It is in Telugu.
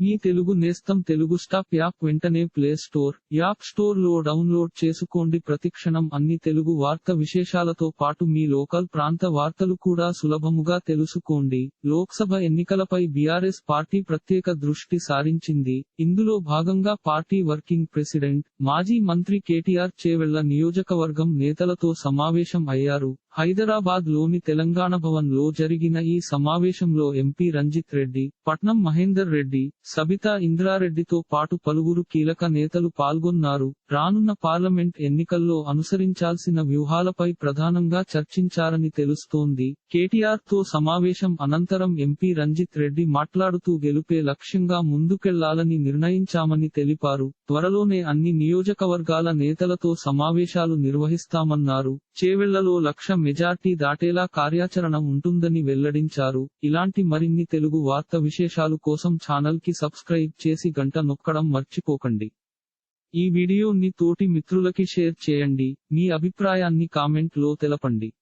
మీ తెలుగు నేస్తం తెలుగు స్టాప్ యాప్ వెంటనే ప్లే స్టోర్ యాప్ స్టోర్లో డౌన్లోడ్ చేసుకోండి. ప్రతిక్షణం అన్ని తెలుగు వార్త విశేషాలతో పాటు మీ లోకల్ ప్రాంత వార్తలు కూడా సులభముగా తెలుసుకోండి. లోక్సభ ఎన్నికలపై బీఆర్ఎస్ పార్టీ ప్రత్యేక దృష్టి సారించింది. ఇందులో భాగంగా పార్టీ వర్కింగ్ ప్రెసిడెంట్ మాజీ మంత్రి కేటీఆర్ చేవెళ్ళ నియోజకవర్గం నేతలతో సమావేశం అయ్యారు. హైదరాబాద్లోని తెలంగాణ భవన్లో జరిగిన ఈ సమావేశంలో ఎంపీ రంజిత్ రెడ్డి పట్నం మహేందర్ రెడ్డి సబితా ఇంద్రారెడ్డితో పాటు పలువురు కీలక నేతలు పాల్గొన్నారు. రానున్న పార్లమెంట్ ఎన్నికల్లో అనుసరించాల్సిన వ్యూహాలపై ప్రధానంగా చర్చించారని తెలుస్తోంది. కేటీఆర్తో సమావేశం అనంతరం ఎంపీ రంజిత్ రెడ్డి మాట్లాడుతూ గెలుపే లక్ష్యంగా ముందుకెళ్ళాలని నిర్ణయించామని తెలిపారు. త్వరలోనే అన్ని నియోజకవర్గాల నేతలతో సమావేశాలు నిర్వహిస్తామన్నారు. చేవెళ్ళలో లక్ష మెజార్టీ దాటేలా కార్యాచరణ ఉంటుందని వెల్లడించారు. ఇలాంటి మరిన్ని తెలుగు వార్త విశేషాలు కోసం ఛానల్కి సబ్స్క్రైబ్ చేసి గంట నొక్కడం మర్చిపోకండి. ఈ వీడియోని తోటి మిత్రులకి షేర్ చేయండి. మీ అభిప్రాయాన్ని కామెంట్లో తెలపండి.